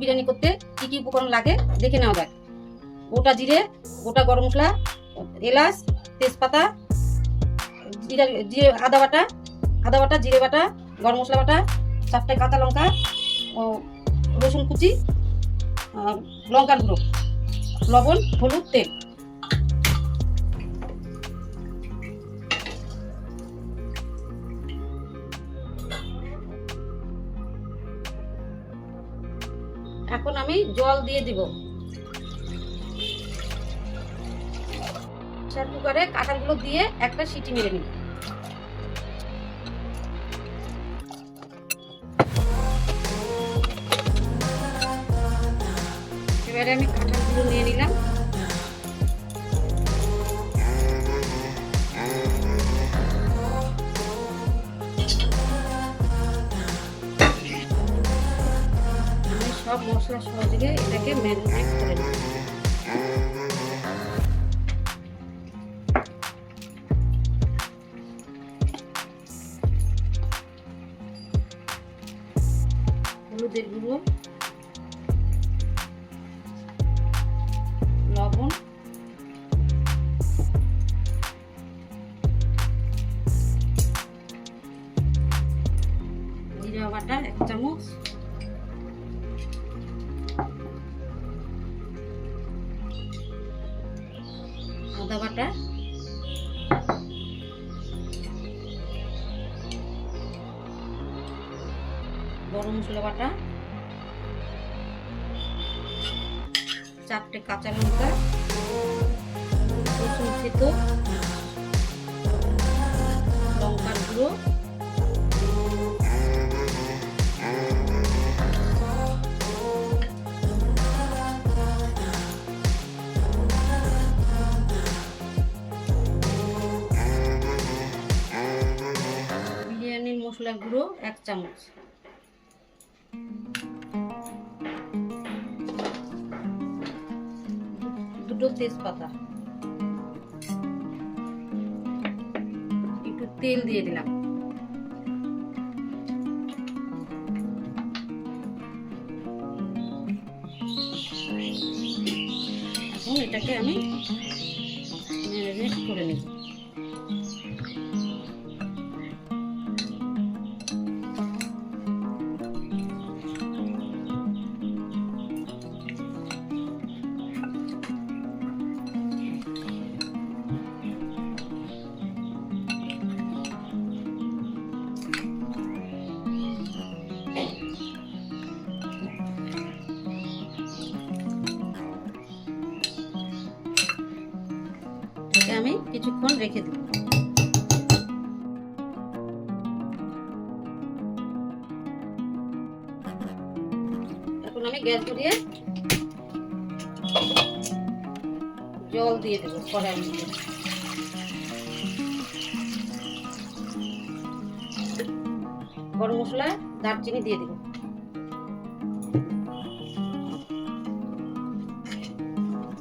বিরিয়ানি করতে কি কি উপকরণ লাগে দেখে নেওয়া যাক। গোটা জিরে, গোটা গরম মশলা, এলাচ, তেজপাতা, জিরা, জিরে আদা বাটা আদা বাটা, জিরে বাটা, গরম মশলা বাটা, চারটে কাঁচা লঙ্কা ও রসুন কুচি লঙ্কার গুঁড়ো, লবণ, হলুদ, তেল। এখন আমি জল দিয়ে দিব। প্রেসার কুকারে কাঁঠালগুলো দিয়ে একটা সিটি মেরে নিব। এবারে আমি কাঁঠালগুলো নিয়ে নিলাম। সব মশলা সহযোগে এটাকে ম্যারিনেট করে নেব হলুদের গুঁড়ো আদা বাটা গরম মশলা বাটা চারটে কাঁচা লঙ্কা। রসুন থেতো লঙ্কার গুঁড়ো। মশলা গুঁড়ো এক চামচ। দুটো তেজপাতা। একটু তেল দিয়ে দিলাম। এখন এটাকে আমি ম্যারিনেট করে নেব। কিছুক্ষণ রেখে দেব এখন আমি গ্যাস ধরিয়ে জল দিয়ে দেবো কড়াইয়ের মধ্যে। গরম মশলা, দারচিনি দিয়ে দেবো।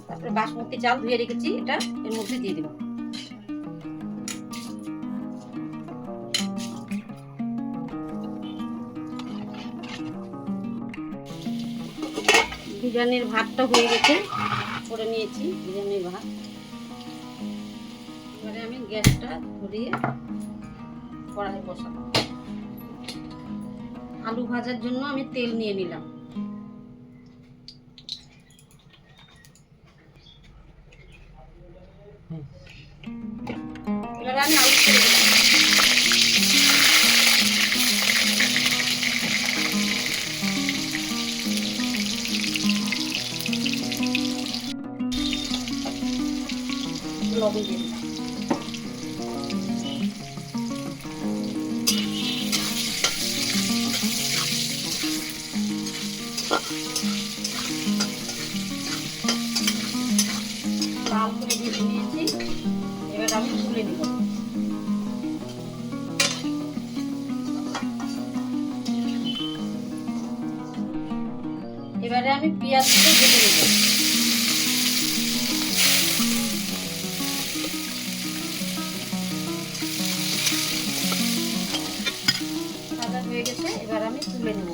তারপরে বাসমতি চাল ধুয়ে রেখেছি, এটা এর মধ্যে দিয়ে দিব। বিরিয়ানির ভাতটা হয়ে গেছে। করে নিয়েছি বিরিয়ানির ভাত। এবারে আমি গ্যাসটা ধরিয়ে কড়াই বসাবো। আলু ভাজার জন্য আমি তেল নিয়ে নিলাম। এবারে আমি আলু এবারে আমি পেঁয়াজটা ভেজে নেব। সাদা হয়ে গেছে, এবার আমি তুলে নেব।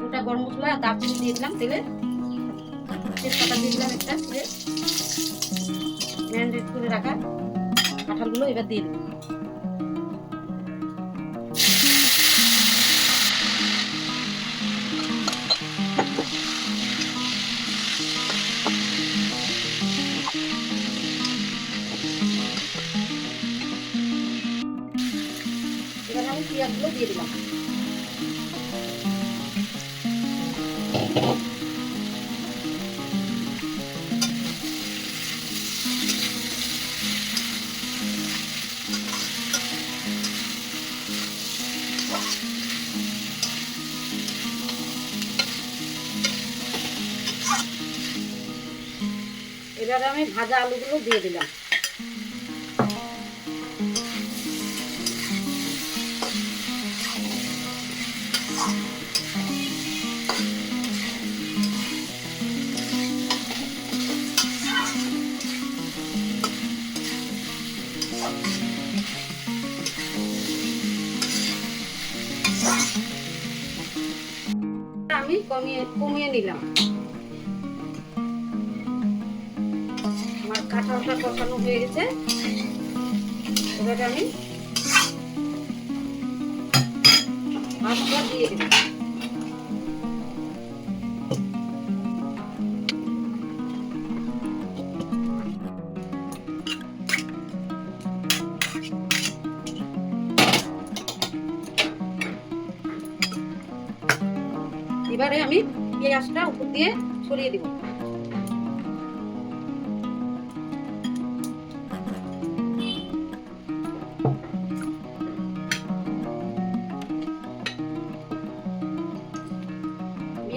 গোটা গরম মশলা, দারচিনি দিয়ে দিলাম তেলে। তেজপাতা দিয়েছিলাম একটা একটা ম্যান্ডেট করে রাখা কাঁঠালগুলো এবার দিয়ে দেবো। এবার আমি ভাজা আলুগুলো দিয়ে দিলাম। আমি কমিয়ে কমিয়ে নিলাম। আমার কাঁঠালটা কষানো হয়ে গেছে। এবারে আমি মাছটা দিয়ে দিলাম এবারে আমি পেঁয়াজটা উপর দিয়ে ছড়িয়ে দিব।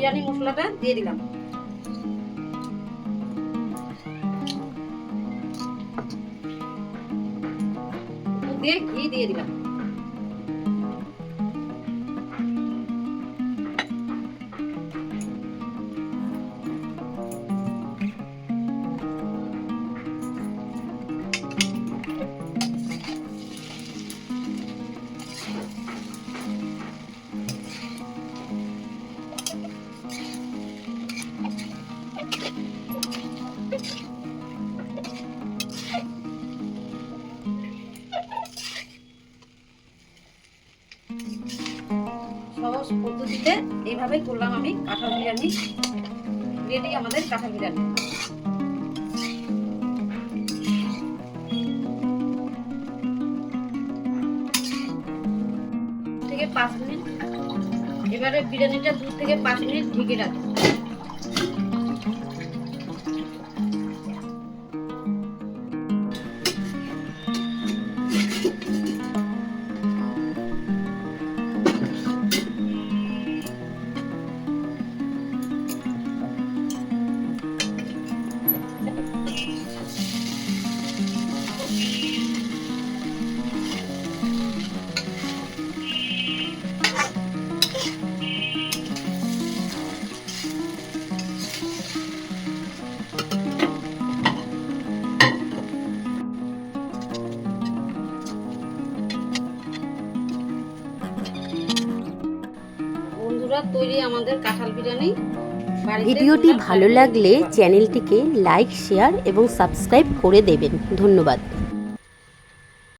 বিরিয়ানি মশলাটা দিয়ে দিলাম। দিয়ে ঘি দিয়ে দিলাম। এইভাবেই করলাম আমি কাঁঠাল বিরিয়ানি। রেডি আমাদের কাঁঠাল বিরিয়ানি। থেকে পাঁচ মিনিট। এবারে বিরিয়ানিটা দু থেকে পাঁচ মিনিট ঢেকে রাখব। তৈরি আমাদের কাঁঠাল বিরিয়ানি ভিডিওটি ভালো লাগলে চ্যানেলটিকে লাইক শেয়ার এবং সাবস্ক্রাইব করে দেবেন। ধন্যবাদ।